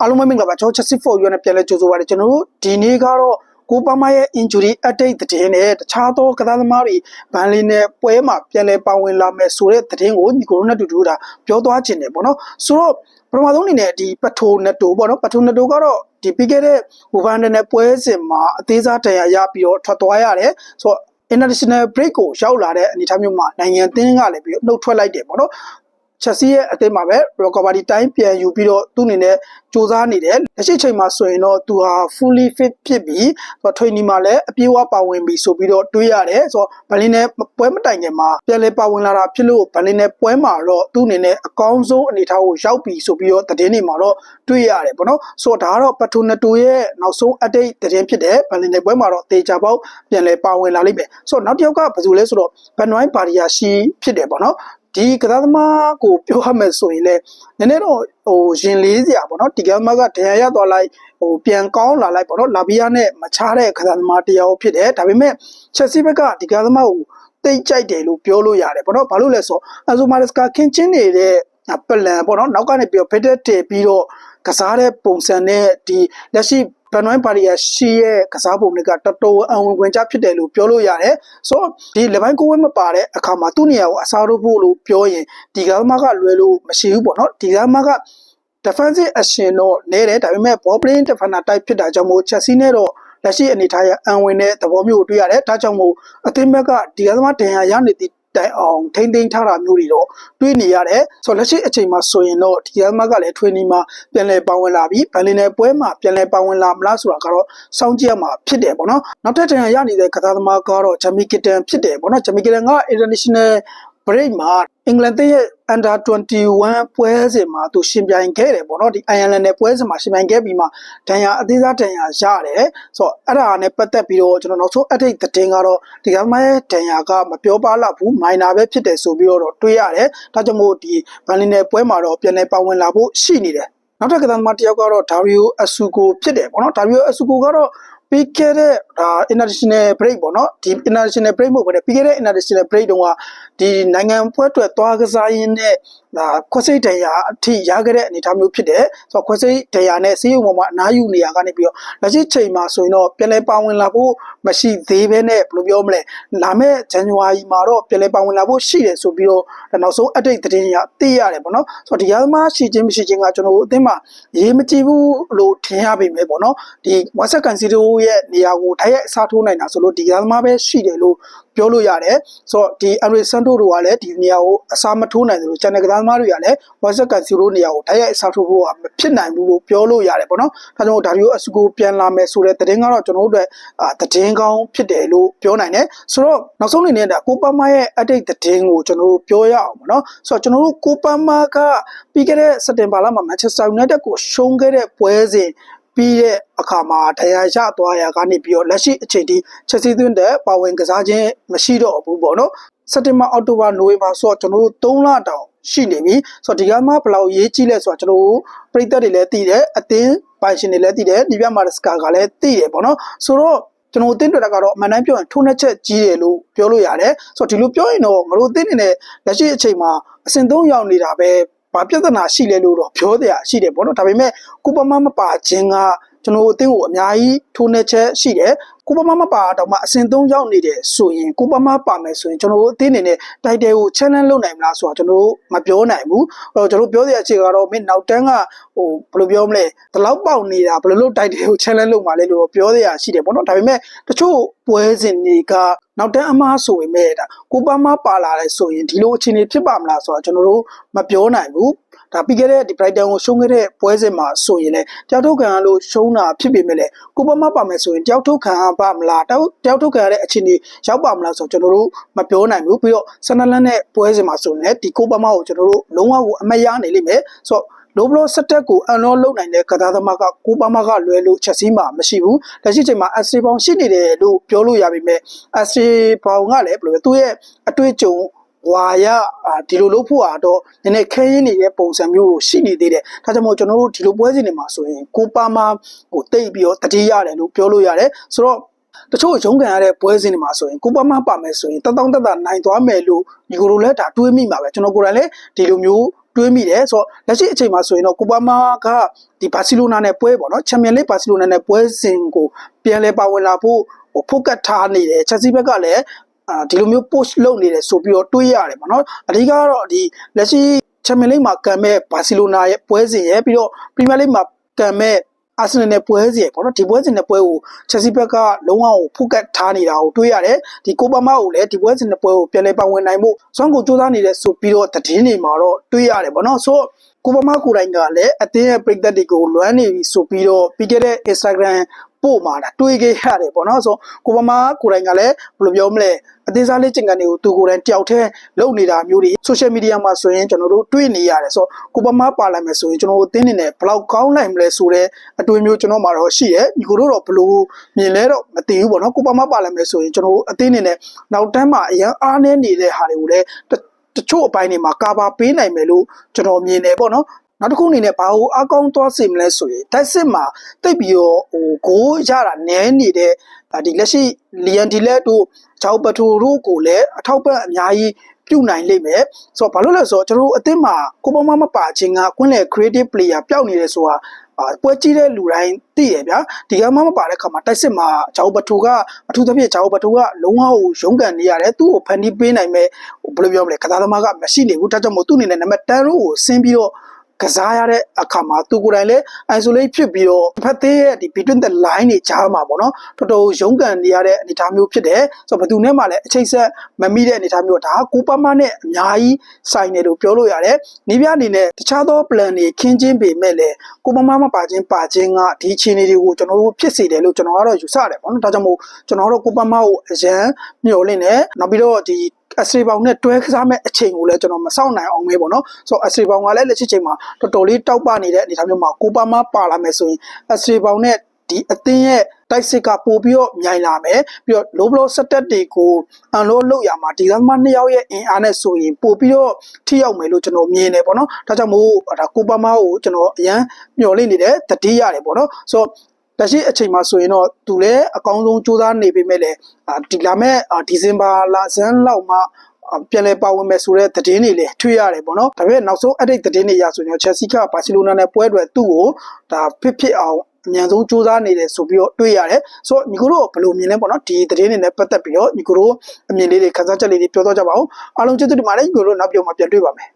အားလုံးပဲမင်္ဂလာပါကျွန်တော်ချက်စစ်ဖို့ရွေးနဲ့ပြန်လဲကြိုဆိုပါရစေကျွန်တော်တို့ဒီနေ့ကတော့ကိုပမာရဲ့ injury update သတင်းနဲ့တခြားသောကစားသမားတွေဘန်လီနဲ့ပွဲမှာပြန်လဲပါဝင်လာမယ်ဆိုတဲ့သတင်းကိုညီကိုတို့နဲ့တူတူတာပြောသွားခြင်းတယ်ပေါ့နော်ဆိုတော့ပထမဆုံးအနေနဲ့ဒီပထိုနတိုပေါ့နော်ပထိုနတိုကတော့ဒီပြီးခဲ့တဲ့ဟိုဘန်ဒန်နဲ့ပွဲစဉ်မှာအသေးစားတန်ရာရပြီးတော့ထွက်သွားရတယ်ဆိုတော့ international break ကိုရောက်လာတဲ့အနေအထားမျိုးမှာနိုင်ငံအသင်းကလည်းပြီးတော့နှုတ်ထွက်လိုက်တယ်ပေါ့နော် ချက်စီရဲ့အသင်းမှာပဲ recovery time ပြန်ယူပြီးတော့သူ့အနေနဲ့စူးစမ်းနေတယ်လက်ရှိချိန်မှာဆိုရင်တော့သူဟာ fully fit ဖြစ်ပြီးဆိုတော့ training မှာလည်းအပြည့်အဝပါဝင်ပြီးဆိုပြီးတော့တွေးရတယ်ဆိုတော့ဘလင်းနဲ့ပွဲမတိုင်ခင်မှာပြန်လဲပါဝင်လာတာဖြစ်လို့ဘလင်းနဲ့ပွဲမှာတော့သူ့အနေနဲ့အကောင်းဆုံးအနေအထားကိုရောက်ပြီးဆိုပြီးတော့သတင်းတွေမှာတော့တွေးရတယ်ပေါ့နော်ဆိုတော့ဒါကတော့ပတိုနတိုရဲ့နောက်ဆုံး update သတင်းဖြစ်တယ်ဘလင်းနဲ့ပွဲမှာတော့တေချာပေါက်ပြန်လဲပါဝင်လာလိမ့်မယ်ဆိုတော့နောက်တစ်ယောက်ကဘယ်သူလဲဆိုတော့ဘန်နွိုင်းဘာရီယာရှိဖြစ်တယ်ပေါ့နော် ဒီကစားသမားကိုပြောရမယ်ဆိုရင်လည်းနည်းနည်းတော့ဟိုရင်လေးစရာပေါ့နော်ဒီကစားသမားကဒဏ်ရာရသွားလိုက်ဟိုပြန်ကောင်းလာလိုက်ပေါ့နော်လာဘီယာနဲ့မချတဲ့ကစားသမားတစ်ယောက်ဖြစ်တယ်ဒါပေမဲ့ချက်စီဘက်ကဒီကစားသမားကိုတိတ်ကြိုက်တယ်လို့ပြောလို့ရတယ်ပေါ့နော်ဘာလို့လဲဆိုအဇိုမာရစကာခင်ချင်းနေတဲ့ပလန်ပေါ့နော်နောက်ကနေပြီးတော့ဖက်တက်တယ်ပြီးတော့ကစားတဲ့ပုံစံနဲ့ဒီလက်ရှိဘ န်နွိုင်းပါရီယာရှိရဲ့ကစားပုံတွေကတော်တော်အဝင်ခွင့်ချဖြစ်တယ်လို့ပြောလို့ရတယ်ဆိုတော့ဒီလက်ပိုင်းကိုဝဲမပါတဲ့အခါမှာသူ့နေရာကိုအစားထိုးဖို့လို့ပြောရင်ဒီကစားမကလွယ်လို့မရှိဘူးပေါ့နော်ဒီကစားမက defensive action တော့နေတယ်ဒါပေမဲ့ ball playing defender type ဖြစ်တာကြောင့်မို့ Chelsea နဲ့တော့လက်ရှိအနေထားရအံဝင်တဲ့သဘောမျိုးကိုတွေ့ရတယ်ဒါကြောင့်မို့အသင်းဘက်ကဒီကစားမဒဏ်ရာရနေသည့် တိုင်အောင်ထိမ့်သိမ်းထားတာမျိုးတွေတော့တွေးနေရတယ်ဆိုတော့လက်ရှိအချိန်မှာဆိုရင်တော့ဒီကမကလည်း training မှာပြန်လည်ပါဝင်လာပြီးဗန်လင်နယ်ပွဲမှာပြန်လည်ပါဝင်လာမလားဆိုတာကတော့စောင့်ကြည့်ရမှာဖြစ်တယ်ပေါ့နော်နောက်ထပ်တန်ရရနေတဲ့ကစားသမားကတော့ဂျမီကီတန်ဖြစ်တယ်ပေါ့နော်ဂျမီကီတန်က international break မှာအင်္ဂလန်သင်းရဲ့ under 21ပွဲစဉ်မှာသူရှင်ပြိုင်ခဲ့တယ်ပေါ့နော်ဒီ Ireland နဲ့ပွဲစဉ်မှာရှင်ပြိုင်ခဲ့ပြီးမှဒဏ်ရာအသေးစားဒဏ်ရာရတယ်ဆိုတော့အဲ့ဒါနဲ့ပတ်သက်ပြီးတော့ကျွန်တော်နောက်ဆုံး update သတင်းကတော့ဒီကမှရဲ့ဒဏ်ရာကမပြောပါလောက်ဘူး minor ပဲဖြစ်တယ်ဆိုပြီးတော့တွေးရတယ်ဒါကြောင့်မို့ဒီဘန်လီနယ်ပွဲမှာတော့ပြန်လည်ပါဝင်လာဖို့ရှိနေတယ်နောက်ထပ်ကစားသမားတစ်ယောက်ကတော့ဒါရီယိုအဆူကိုဖြစ်တယ်ပေါ့နော်ဒါရီယိုအဆူကိုကတော့ပြီးခဲ့တဲ့ ဒါ international break ပေါ့နော်ဒီ international break မဟုတ်ဘဲနဲ့ပြီးခဲ့တဲ့ international break တုန်းကဒီနိုင်ငံဖွဲ့အတွက်သွားကစားရင်းနဲ့ဒါခွက်စိတ်တရားအထိရခဲ့တဲ့အနေအထားမျိုးဖြစ်တယ်ဆိုတော့ခွက်စိတ်တရားနဲ့စီးရုံပေါ်မှာအနားယူနေရကနေပြီးတော့လက်ရှိချိန်မှာဆိုရင်တော့ပြန်လဲပါဝင်လာဖို့မရှိသေးဘဲနဲ့ဘယ်လိုပြောမလဲလာမယ့်ဇန်နဝါရီမှာတော့ပြန်လဲပါဝင်လာဖို့ရှိတယ်ဆိုပြီးတော့နောက်ဆုံး update သတင်းရသိရတယ်ပေါ့နော်ဆိုတော့ဒီရသမားရှိချင်းမရှိချင်းကကျွန်တော်တို့အသင်းမှာရေးမကြည့်ဘူးလို့ထင်ရပေမဲ့ပေါ့နော်ဒီ WhatsApp ကန်စီတိုရဲ့နေရာကိုထိုက်ရိုက်အစားထိုးနိုင်တာဆိုလို့ဒီရသမားပဲရှိတယ်လို့ပြောလို့ရတယ်ဆိုတော့ဒီအရီဆန်တိုတို့ကလည်းဒီနေရာကိုအစားမထိုးနိုင်တယ်လို့ချန်နယ်ကစားသမားတွေကလည်းဝါဇက်ကန်စီရိုနေရာကိုတိုက်ရိုက်အစားထိုးဖို့ကမဖြစ်နိုင်ဘူးလို့ပြောလို့ရတယ်ပေါ့နော်ဒါကြောင့်ဒါမျိုးအစကူပြန်လာမယ်ဆိုတဲ့သတင်းကတော့ကျွန်တော်တို့အတွက်သတင်းကောင်းဖြစ်တယ်လို့ပြောနိုင်တယ်ဆိုတော့နောက်ဆုံးအနေနဲ့ဒါကိုပမာရဲ့ update သတင်းကိုကျွန်တော်တို့ပြောရအောင်ပေါ့နော်ဆိုတော့ကျွန်တော်တို့ကိုပမာကပြီးခဲ့တဲ့စက်တင်ဘာလမှာ Manchester United ကိုရှုံးခဲ့တဲ့ပွဲစဉ် ပြီးတဲ့အခါမှာတရားရသွားရကနေပြီးတော့လက်ရှိအချိန်ထိချက်စီးသွင်းတဲ့ပါဝင်ကစားခြင်းမရှိတော့ဘူးပေါ့နော်စက်တင်ဘာအောက်တိုဘာနိုဝင်ဘာဆိုတော့ကျွန်တော်တို့3လတောင်ရှိနေပြီဆိုတော့ဒီကမှဘယ်လောက်ရေးကြည့်လဲဆိုတော့ကျွန်တော်တို့ပြည်သက်တွေလည်းသိတယ်အသင်းပိုင်ရှင်တွေလည်းသိတယ်ဒီပြမှာစကာကလည်းသိတယ်ပေါ့နော်ဆိုတော့ကျွန်တော်အသင်းတွေကတော့အမှန်တမ်းပြောရင်ထိုးနှက်ချက်ကြီးတယ်လို့ပြောလို့ရတယ်ဆိုတော့ဒီလိုပြောရင်တော့ငါတို့အသင်းတွေနဲ့လက်ရှိအချိန်မှာအဆင့်3ရောက်နေတာပဲ ဘာပြဿနာရှိလဲလို့တော့ပြောတဲ့အရှိတယ်ပေါ့နော်ဒါပေမဲ့ကုပမာမပါခြင်းက ကျွန်တော်အသင်းကိုအများကြီးထိုးနှက်ချက်ရှိတယ်ကိုပမမပါတော့မှအစင်သုံးရောက်နေတယ်ဆိုရင်ကိုပမပါမယ်ဆိုရင်ကျွန်တော်တို့အသင်းအနေနဲ့တိုက်တယ်ကို challenge လုပ်နိုင်မလားဆိုတာကျွန်တော်တို့မပြောနိုင်ဘူးအဲ့တော့ကျွန်တော်ပြောတဲ့အချက်ကတော့မင်းနောက်တန်းကဟိုဘယ်လိုပြောမလဲဒီလောက်ပေါက်နေတာဘယ်လိုလုပ်တိုက်တယ်ကို challenge လုပ်မှာလဲလို့ပြောရရှိတယ်ပေါ့နော်ဒါပေမဲ့တချို့ပွဲစဉ်တွေကနောက်တန်းအမားဆိုရင်မဲ့ဒါကိုပမပါလာတယ်ဆိုရင်ဒီလိုအခြေအနေဖြစ်ပါမလားဆိုတာကျွန်တော်တို့မပြောနိုင်ဘူး ဒါပြီးခဲ့တဲ့ဒီ Brighton ကိုရှုံးခဲ့တဲ့ပွဲစဉ်မှာဆိုရင်လည်းတယောက်ထုတ်ခံရလို့ရှုံးတာဖြစ်ပေမဲ့လည်းကိုပမပါမယ်ဆိုရင်တယောက်ထုတ်ခံရပါမလားတယောက်တယောက်ထုတ်ခံရတဲ့အခြေအနေရောက်ပါမလားဆိုတော့ကျွန်တော်တို့မပြောနိုင်ဘူးပြီးတော့ဆန်နလန်နဲ့ပွဲစဉ်မှာဆိုရင်လည်းဒီကိုပမကိုကျွန်တော်တို့လုံးဝကိုအမရနေလိမ့်မယ်ဆိုတော့လိုဘလိုစက်တက်ကိုအန်လောလုံနိုင်တဲ့ကစားသမားကကိုပါမကလွယ်လို့ချက်စီးမှာမရှိဘူးလက်ရှိချိန်မှာအက်စတီဘောင်ရှိနေတယ်လို့ပြောလို့ရပါမယ်အက်စတီဘောင်ကလည်းဘယ်လိုလဲသူ့ရဲ့အတွေ့အကြုံ ဝါရဒီလိုလုပ်ဖို့ကတော့နည်းနည်းခဲရင်းနေတဲ့ပုံစံမျိုးကိုရှိနေသေးတယ်။ဒါကြောင့်မို့ကျွန်တော်တို့ဒီလိုပွဲစဉ်တွေမှာဆိုရင်ကိုပါမာကိုတိတ်ပြီးတော့တတိရတယ်လို့ပြောလို့ရတယ်။ဆိုတော့တချို့ရုံးကန်ရတဲ့ပွဲစဉ်တွေမှာဆိုရင်ကိုပမပါမယ်ဆိုရင်တတောင်းတတနိုင်သွားမယ်လို့ဒီကိုလိုလဲဒါတွေးမိမှာပဲကျွန်တော်ကိုယ်တိုင်လည်းဒီလိုမျိုးတွေးမိတယ်ဆိုတော့လက်ရှိအချိန်မှာဆိုရင်တော့ကိုပါမာကဒီဘာစီလိုနာနဲ့ပွဲပေါ့နော်ချန်ပီယံလိဘာစီလိုနာနဲ့ပွဲစဉ်ကိုပြန်လဲပါဝင်လာဖို့ဟိုဖုတ်ကတ်ထားနေတယ်ချက်စီဘက်ကလည်း အာဒီလိုမျိုး post လုပ်နေတယ်ဆိုပြီးတော့တွေးရတယ်ပေါ့နော်အဓိကတော့ဒီလက်ရှိချန်ပီယံလိမှာကံမဲ့ဘာစီလိုနာရဲ့ပွဲစဉ်ရဲ့ပြီးတော့ပရီးမီယာလိမှာကံမဲ့အာဆင်နယ်နဲ့ပွဲစီပေါ့နော်ဒီပွဲစဉ်နဲ့ပွဲကိုချက်စီဘက်ကလုံးဝဖုတ်ကတ်ထားနေတာကိုတွေးရတယ်ဒီကိုပါမာကိုလည်းဒီပွဲစဉ်နဲ့ပွဲကိုပြန်လဲပါဝင်နိုင်မှုစွမ်းကိုစူးစမ်းနေတယ်ဆိုပြီးတော့သတင်းတွေမှာတော့တွေးရတယ်ပေါ့နော်ဆိုတော့ကိုပမာကိုယ်တိုင်ကလည်းအတင်းရဲ့ပရိသတ်တွေကိုလွမ်းနေပြီဆိုပြီးတော့ပြီးခဲ့တဲ့ Instagram ပို့มาတာတွေးခဲ့ရတယ်ပေါ့နော်ဆိုကိုပမာကိုယ်တိုင်ကလည်းဘယ်လိုပြောမလဲအသေးစားလေးကျင်ကန်တွေကိုသူကိုယ်တိုင်တယောက်တည်းလုပ်နေတာမျိုးတွေ social media မှာဆိုရင်ကျွန်တော်တို့တွေ့နေရတယ်ဆိုကိုပမာပါလာမယ်ဆိုရင်ကျွန်တော်တို့အတင်းနေနဲ့ဘယ်လောက်ကောင်းနိုင်မလဲဆိုတဲ့အတွေ့အမျိုးကျွန်တော်မှာတော့ရှိတယ်ဒီကိုတို့တော့ဘယ်လိုမြင်လဲတော့မသိဘူးပေါ့နော်ကိုပမာပါလာမယ်ဆိုရင်ကျွန်တော်တို့အတင်းနေနဲ့နောက်တန်းမှာအရန်အားနည်းနေတဲ့ဟာတွေကိုလည်းတချို့အပိုင်းတွေမှာကာဘာပေးနိုင်မယ်လို့ကျွန်တော်မြင်တယ်ပေါ့နော် နောက်တစ်ခုအနေနဲ့ဘာလို့အကောင်းသွားစေမလဲဆိုရင်တိုက်စစ်မှာတိတ်ပြီးတော့ဟိုဂိုးရတာနည်းနေတဲ့ဒီလက်ရှိလီယန်ဒီလက်တို့ဂျောက်ပထူတို့ကိုလည်းအထောက်ပံ့အများကြီးပြုတ်နိုင်လိမ့်မယ်ဆိုတော့ဘာလို့လဲဆိုတော့ကျွန်တော်တို့အသင်းမှာကိုပမမပါခြင်းကကွင်းလေ creative player ပျောက်နေတယ်ဆိုတာအာပွဲကြည့်တဲ့လူတိုင်းသိရဗျာဒီကမှမပါတဲ့ခါမှာတိုက်စစ်မှာဂျောက်ပထူကအထူးသဖြင့်ဂျောက်ပထူကလုံးဝကိုရုန်းကန်နေရတယ်သူ့ကိုဖန်တီးပေးနိုင်မဲ့ဘယ်လိုပြောမလဲကစားသမားကမရှိနေဘူးဒါကြောင့်မို့သူ့အနေနဲ့နံပါတ်10ရိုးကိုဆင်းပြီးတော့ ကစားရတဲ့အခါမှာသူကိုယ်တိုင်လည်း isolate ဖြစ်ပြီးတော့ဖက်သေးရဲ့ဒီ between the line တွေကြားမှာပေါ့နော်တော်တော်ရုန်းကန်နေရတဲ့အနေအထားမျိုးဖြစ်တယ်ဆိုတော့ဘယ်သူနဲ့မှလည်းအချိတ်ဆက်မမိတဲ့အနေအထားမျိုးဒါကကိုပမနဲ့အများကြီးဆိုင်တယ်လို့ပြောလို့ရတယ်နေပြအနေနဲ့တခြားသော plan တွေခင်းချင်းပေမဲ့လည်းကိုပမမပါခြင်းပါခြင်းကဒီအခြေအနေတွေကိုကျွန်တော်တို့ဖြစ်စေတယ်လို့ကျွန်တော်ကတော့ယူဆတယ်ပေါ့နော်ဒါကြောင့်မို့ကျွန်တော်တို့ကိုပမကိုအရန်မျှော်လင့်တယ်နောက်ပြီးတော့ဒီ အစရီပေါင်နဲ့တွဲကစားမဲ့အချိန်ကိုလည်းကျွန်တော်မစောင့်နိုင်အောင်ပဲပေါ့နော်ဆိုတော့အစရီပေါင်ကလည်းလက်ရှိချိန်မှာတော်တော်လေးတောက်ပနေတဲ့အနေအထားမျိုးမှာကိုပါမပါလာမယ်ဆိုရင်အစရီပေါင်နဲ့ဒီအသင်းရဲ့တိုက်စစ်ကပို့ပြီးတော့မြိုင်လာမယ်ပြီးတော့ low blow စတက်တွေကိုအန်လို့လောက်ရမှာဒီကမှနှစ်ယောက်ရဲ့အင်အားနဲ့ဆိုရင်ပို့ပြီးတော့ထိရောက်မယ်လို့ကျွန်တော်မြင်တယ်ပေါ့နော်ဒါကြောင့်မို့ဒါကိုပါမကိုကျွန်တော်အရန်မျှော်လင့်နေတယ်တတိရတယ်ပေါ့နော်ဆိုတော့ လက်ရှိအချိန်မှာဆိုရင်တော့သူလည်းအကောင်းဆုံးစူးစမ်းနေပေမဲ့လည်းဒီလာမဲ့ဒီဇင်ဘာလဆန်းလောက်မှပြန်လဲပါဝင်မယ်ဆိုတဲ့သတင်းတွေလည်းထွေးရတယ်ပေါ့နော်ဒါပေမဲ့နောက်ဆုံးအဲ့ဒီသတင်းတွေရဆိုရင်ချက်စီကဘာစီလိုနာနဲ့ပွဲတွေသူ့ကိုဒါဖြစ်ဖြစ်အောင်အမြန်ဆုံးစူးစမ်းနေတယ်ဆိုပြီးတော့တွေ့ရတယ်ဆိုတော့ညီကိုတို့ဘယ်လိုမြင်လဲပေါ့နော်ဒီသတင်းတွေနဲ့ပတ်သက်ပြီးတော့ညီကိုတို့အမြင်လေးတွေခန်းစားချက်လေးတွေပြောတော့ကြပါဦးအားလုံးကျေးဇူးတင်ပါတယ်ညီကိုတို့နောက်ပြုံမှာပြန်တွေ့ပါမယ်